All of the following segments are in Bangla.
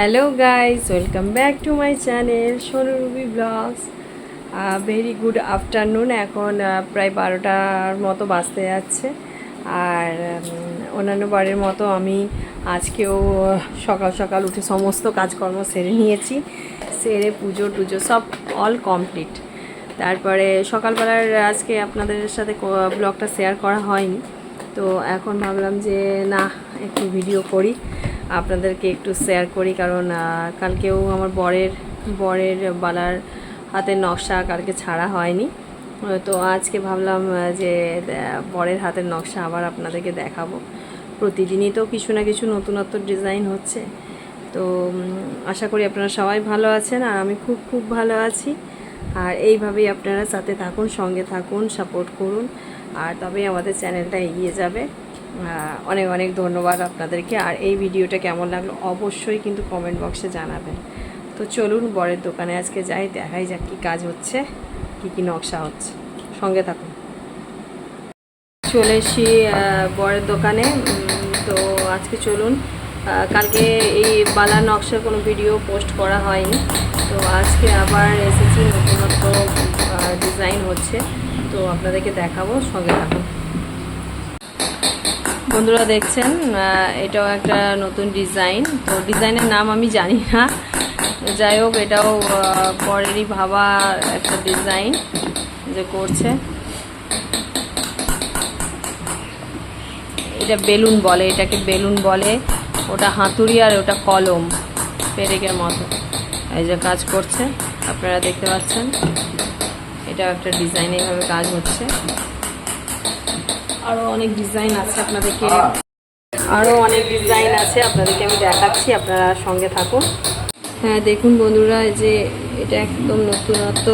Hello guys welcome back to my channel Sonu Ruby vlogs very good afternoon এখন প্রায় বারোটার মতো বাজতে যাচ্ছে। আর অন্যান্য বারের মতো আমি আজকেও সকাল সকাল উঠে সমস্ত কাজকর্ম সেরে নিয়েছি। সেরে পুজো টুজো সব অল কমপ্লিট তারপরে সকালবেলার আজকে আপনাদের সাথে ব্লগটা শেয়ার করা হয়নি। তো এখন ভাবলাম যে, না, একটু ভিডিও করি। আপনাদেরকে একটু শেয়ার করি, কারণ কালকেও আমার বরের বরের বালার হাতের নকশা কালকে ছাড়া হয়নি। তো আজকে ভাবলাম যে বরের হাতের নকশা আবার আপনাদেরকে দেখাবো। প্রতিদিনই তো কিছু না কিছু নতুনত্ব ডিজাইন হচ্ছে। তো আশা করি আপনারা সবাই ভালো আছেন, আর আমি খুব খুব ভালো আছি। আর এইভাবেই আপনারা সাথে থাকুন, সঙ্গে থাকুন সাপোর্ট করুন। আর তবেই আমাদের চ্যানেলটা এগিয়ে যাবে। অনেক অনেক ধন্যবাদ আপনাদেরকে। আর এই ভিডিওটা কেমন লাগল অবশ্যই কিন্তু কমেন্ট বক্সে জানাবেন। তো চলুন বরের দোকানে আজকে যাই, দেখাই যাক কী কাজ হচ্ছে, কী কী নকশা হচ্ছে। সঙ্গে থাকুন। চলে এসি বরের দোকানে। তো আজকে চলুন কালকে এই বালার নকশার কোনো ভিডিও পোস্ট করা হয়নি। তো আজকে আবার এসেছি নতুনত্ব ডিজাইন হচ্ছে। তো আপনাদেরকে দেখাবো, সঙ্গে থাকুন। বন্ধুরা দেখছেন এটাও একটা নতুন ডিজাইন। তো ডিজাইনের নাম আমি জানি না। যাই হোক, এটাও পরেরই ভাবা একটা ডিজাইন যে করছে। এটা বেলুন বলে, এটাকে বেলুন বলে। ওটা হাতুড়ি আর ওটা কলম, পেরেকের মতো। এই যে কাজ করছে, আপনারা দেখতে পাচ্ছেন। এটাও একটা ডিজাইন, এইভাবে কাজ হচ্ছে। আরও অনেক ডিজাইন আছে আপনাদেরকে। আরও অনেক ডিজাইন আছে আপনাদেরকে আমি দেখাচ্ছি, আপনারা সঙ্গে থাকুন। হ্যাঁ দেখুন বন্ধুরা যে এটা একদম নতুনত্ব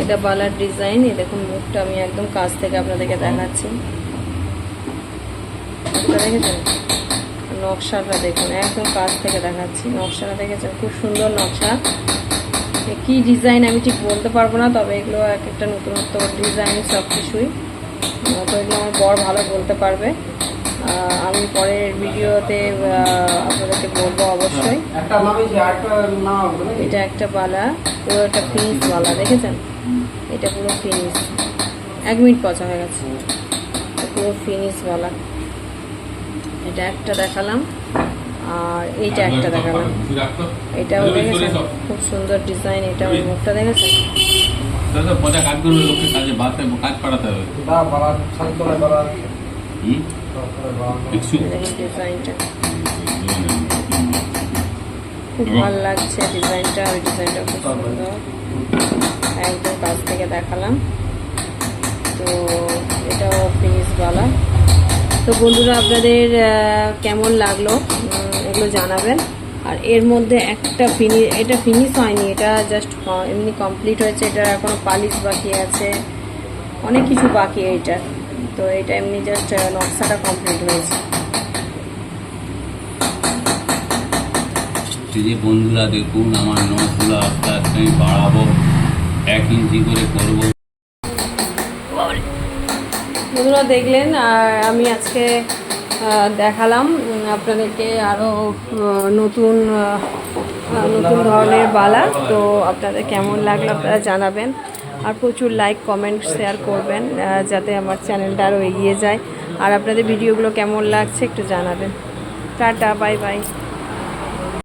একটা বালার ডিজাইন এই দেখুন মুখটা আমি একদম কাছ থেকে আপনাদেরকে দেখাচ্ছি। দেখেছেন? নকশাটা দেখুন, একদম কাছ থেকে দেখাচ্ছি। নকশাটা দেখেছেন? খুব সুন্দর নকশা। এ কি ডিজাইন আমি ঠিক বলতে পারব না, তবে এগুলো এক একটা নতুনত্ব ডিজাইন সব কিছুই এগুলো আমার বর ভালো বলতে পারবে। আমি পরের ভিডিওতে আপনাদেরকে বলব অবশ্যই? এটা একটা বালা পুরো একটা ফিনিশ বালা দেখেছেন? এটা পুরো ফিনিশ এক মিনিট পচা হয়ে গেছে। পুরো ফিনিশ বালা। এটা একটা দেখালাম আর এইটা একটা দেখালাম। এটাও দেখেছেন? খুব সুন্দর ডিজাইন এটা ওই মুখটা দেখেছেন? পচা কাজ করবে লোককে কাজে বাড়তে কাজ পাঠাতে হবে। খুব ভালো লাগছে ডিজাইনটা ওই ডিজাইনটা খুব সুন্দর। একদম কাছ থেকে দেখালাম। তো এটাও তো বন্ধুরা আপনাদের কেমন লাগল? এগুলো জানাবেন। আর এর মধ্যে একটা ফিনি এটা ফিনিশ হয়নি এটা জাস্ট এমনি কমপ্লিট হয়েছে এটা এখনও পালিশ বাকি আছে। অনেক কিছু বাকি এইটার। তো এটা এমনি জাস্ট নকশাটা কমপ্লিট হয়েছে। যে বন্ধুরা দেখুন আমার নখগুলো আস্তে আস্তে আমি বাড়াবো। এক ইঞ্চি করে করব। বন্ধুরা দেখলেন আর আমি আজকে দেখালাম আপনাদেরকে আরও নতুন নতুন ধরনের বালা। তো আপনাদের কেমন লাগল আপনারা জানাবেন। আর প্রচুর লাইক কমেন্ট শেয়ার করবেন যাতে আমার চ্যানেলটা আরও এগিয়ে যায়। আর আপনাদের ভিডিওগুলো কেমন লাগছে একটু জানাবেন। Tata bye bye